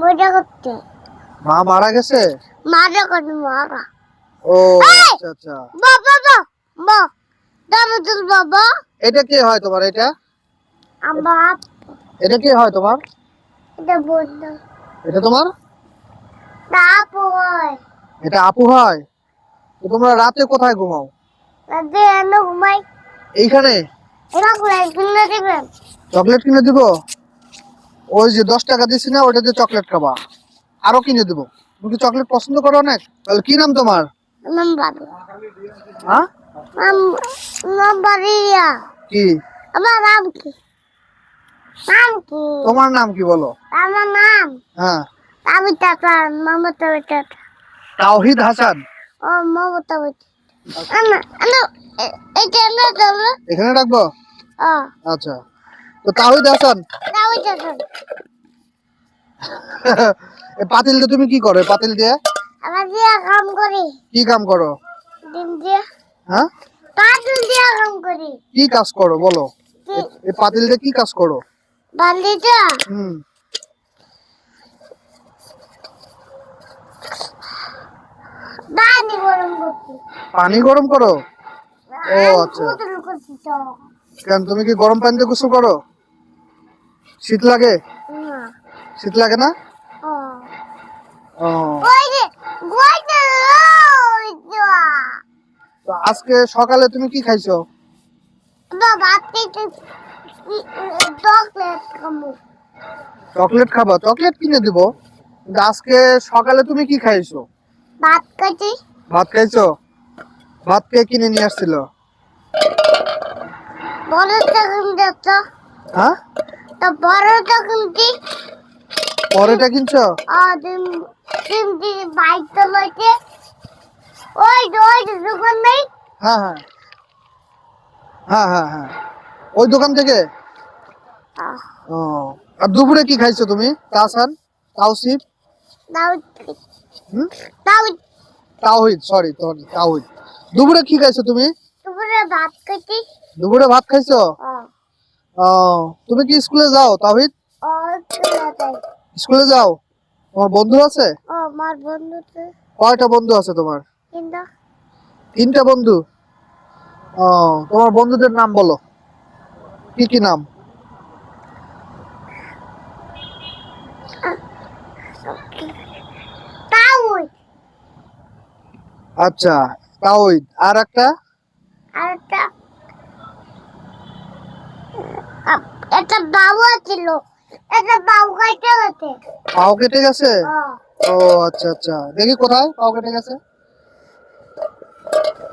মজা করতে। মা মারা গেছে? মারা করতে মারা। ও! আচ্ছা আচ্ছা। বাবা বাবা দামুদুল বাবা এটা কে হয় তোমার এটা? আমার। এটা কে হয় তোমার? এটা বন্ধু। এটা তোমার? তারপর এটা আপু হয়? তো তোমরা রাতে কোথায় ঘুমাও? রাতে এনে ঘুমাই। এইখানে? এটা ঘুরাই কিনে দিবেন চকলেট কিনে দিব? ওই যে দশ টাকা দিছি না ওটা দিয়ে চকলেট খাবা। আরও কিনে দিব। তুমি কি চকলেট পছন্দ করো অনেক? তাহলে কি নাম তোমার? হ্যাঁ? কি? আমার নাম কি? নাম কি? তোমার নাম কি বলো? আমার নাম? হ্যাঁ। আমি টাটা মমতা বেটা তাওহিদ হাসান। ও মমতা বেটা আনা আনা এটা না চলো এখানে রাখব? আচ্ছা। তো তাওহিদ হাসান এই পাতিল দিয়ে তুমি কি করো? পাতিল দিয়ে আমার দিয়া কাম করি। কি কাম করো? দিয়া। হ্যাঁ? পাতুল দিয়া কাম করি। কি কাজ করো বলো? এই পাতিল দিয়ে কি কাজ করো? বালিটা হুম। দানি গরম করছি। পানি গরম করো? ও আচ্ছা। করছি তো। কেন তুমি কি গরম পানিতে গোসল করো? শীত লাগে? শীত লাগে না? ও। তো আজকে সকালে তুমি কি খাইছো? চকলেট খাব? চকলেট কিনে দিব। আজকে সকালে তুমি কি খাইছো? ভাত খাচ্ছি ভাত খাইছো? ভাত কে কিনে নিয়ে আসছিল? তখন দেখত হ্যাঁ? তো কিনছো? দিন দিন দিন বাইক চালাইছে ওই দোকান নেই? হ্যাঁ হ্যাঁ। হ্যাঁ হ্যাঁ হ্যাঁ। ওই দোকান থেকে? ও আর দুপুরে কি খাইছো তুমি? তাসান তাওসিফ? তাওহিদ। সরি তাওহিদ। দুপুরে কি খাইছো তুমি? দুপুরে ভাত দুপুরে ভাত খাইছো? ও তুমি কি স্কুলে যাও তাওহিদ ও চলে স্কুলে যাও। তোমার বন্ধু আছে? আমার কয়টা বন্ধু আছে তোমার? তিনটা। বন্ধু? ও তোমার বন্ধুদের নাম বলো। কি কি নাম? আচ্ছা তাওহিদ আর একটা আর একটা আ- একটা বাবু ছিল একটা বাবু কাটতে গেছে। পাও কেটে গেছে? ও আচ্ছা আচ্ছা। দেখি কোথায় পাও কেটে গেছে?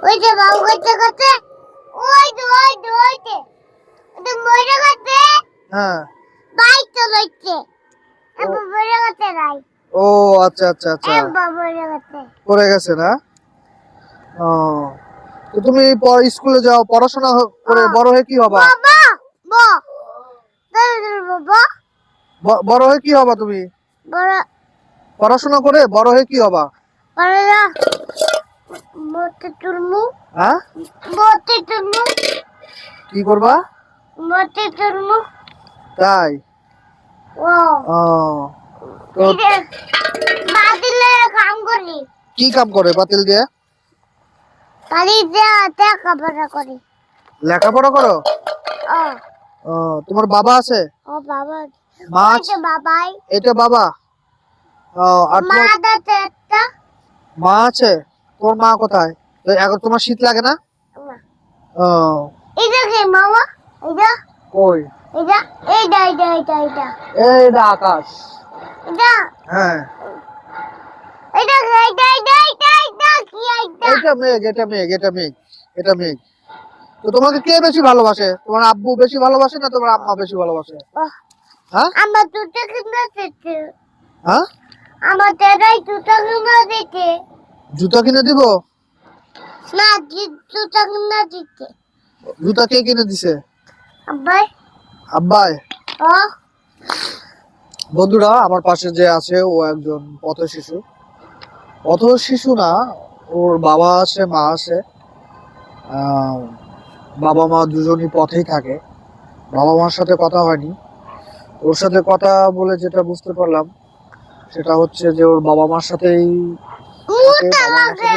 ওই যে বাবু কাটতে গেছে। ওই যে ওই যে ওই যে। ওটা মরে গেছে। হ্যাঁ। বাইক এবার মরে গেছে নাই। ও আচ্ছা আচ্ছা আচ্ছা। পড়ে গেছে। না? ও। তুমি স্কুলে যাও পড়াশোনা করে বড় হয়ে কি হবা? বাবা বাবা বড় হয়ে কি হবা তুমি? পড়াশোনা করে বড় হয়ে কি হবা? হ্যাঁ কি করবা? তাই? কি কাম করে বাতিল দিয়ে? লেখাপড়া করো। তোমার বাবা আছে? ও বাবা মা আছে? বাবাই। এটা বাবা? আর মা তোমার একটা। মা আছে? তোর মা কোথায়? তো এখন তোমার শীত লাগে না? ও। এটা কি মামা? এটা কই? এটা এইটা এইটা এইটা এইটা এইটা আকাশ। এটা হ্যাঁ। এটা কি এইটা এটা মেঘ এটা মেঘ এটা মেঘ এটা মেঘ। তো তোমাকে কে বেশি ভালোবাসে? তোমার আব্বু বেশি ভালোবাসে না তোমার আম্মা বেশি ভালোবাসে? হ্যাঁ? আমার দুটো কিনে দিতে হ্যাঁ? আমার দাদাই দুটো কিনে দিতে জুতা কিনে দিব? না দুটো কিনে দিতে জুতা কে কিনে দিছে? আব্বাই। আব্বাই? বন্ধুরা আমার পাশে যে আছে ও একজন পথ শিশু। পথ শিশু না ওর বাবা আছে মা আছে। বাবা মা দুজনই পথেই থাকে। বাবা মার সাথে কথা হয়নি। ওর সাথে কথা বলে যেটা বুঝতে পারলাম সেটা হচ্ছে যে ওর বাবা মার সাথেই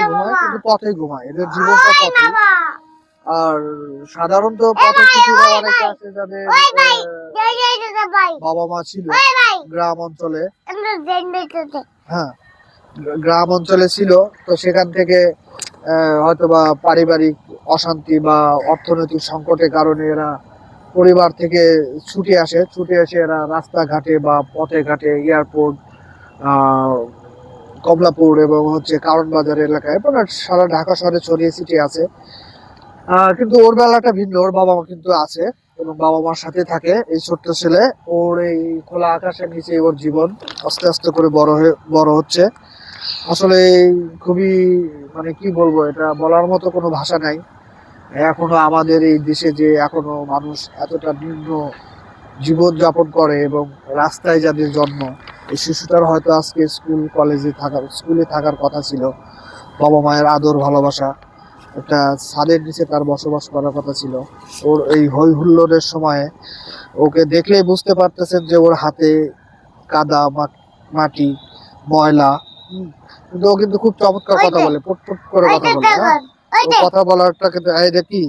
ঘুমায় কিন্তু পথে ঘুমায়। এদের জীবনটা পথে আর সাধারণত পথ শিশুরা অনেকে আছে যাদের বাবা মা ছিল গ্রাম অঞ্চলে। হ্যাঁ গ্রাম অঞ্চলে ছিল। তো সেখান থেকে হয়তোবা পারিবারিক অশান্তি বা অর্থনৈতিক সংকটের কারণে এরা পরিবার থেকে ছুটে আসে, ছুটে এসে এরা রাস্তাঘাটে বা পথে ঘাটে এয়ারপোর্ট কমলাপুর এবং হচ্ছে কারণ বাজার এলাকায় মানে সারা ঢাকা শহরে ছড়িয়ে ছিটিয়ে আছে। কিন্তু ওর বেলাটা ভিন্ন, ওর বাবা মা কিন্তু আছে এবং বাবা মার সাথে থাকে এই ছোট্ট ছেলে। ওর এই খোলা আকাশের নিচে ওর জীবন আস্তে আস্তে করে বড় হয়ে, বড় হচ্ছে। আসলে খুবই মানে কি বলব, এটা বলার মতো কোনো ভাষা নাই। এখনও আমাদের এই দেশে যে এখনও মানুষ এতটা নিম্ন জীবন যাপন করে এবং রাস্তায় যাদের জন্ম এই শিশুটার হয়তো আজকে স্কুল কলেজে থাকার স্কুলে থাকার কথা ছিল। বাবা মায়ের আদর ভালোবাসা একটা ছাদের নিচে তার বসবাস করার কথা ছিল। ওর এই হই হুল্লোড়ের সময়ে ওকে দেখলেই বুঝতে পারতেছেন যে ওর হাতে কাদা মাটি ময়লা কিন্তু ও কিন্তু খুব চমৎকার কথা বলে ফুট করে কথা বলে হ্যাঁ? কথা বলারটা কিন্তু কি?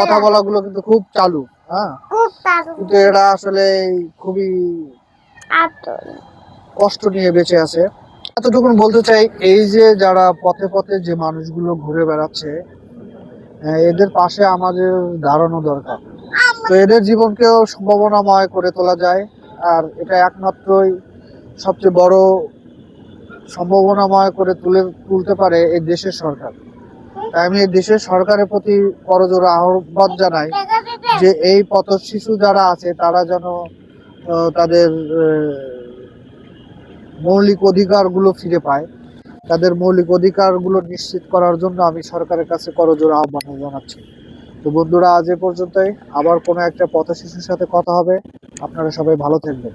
কথা বলাগুলো কিন্তু খুব চালু হ্যাঁ? কিন্তু এরা আসলে খুবই কষ্ট নিয়ে বেঁচে আছে। এতটুকুন বলতে চাই এই যে যারা পথে পথে যে মানুষগুলো ঘুরে বেড়াচ্ছে আহ, এদের পাশে আমাদের দাঁড়ানো দরকার। তো এদের জীবনকেও সম্ভাবনাময় করে তোলা যায় আর এটা একমাত্রই সবচেয়ে বড় সম্ভাবনাময় করে তুলে তুলতে পারে এই দেশের সরকার। আমি দেশের সরকারের প্রতি করজোড়া আহ্বান জানাই যে এই পথ শিশু যারা আছে, তারা যেন তাদের মৌলিক অধিকারগুলো ফিরে পায়। তাদের মৌলিক অধিকারগুলো নিশ্চিত করার জন্য আমি সরকারের কাছে করজোর আহ্বান জানাচ্ছি। তো বন্ধুরা, আজ এ পর্যন্তই। আবার কোনো একটা পথ শিশুর সাথে কথা হবে। আপনারা সবাই ভালো থাকবেন।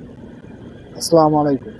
আসসালামু আলাইকুম।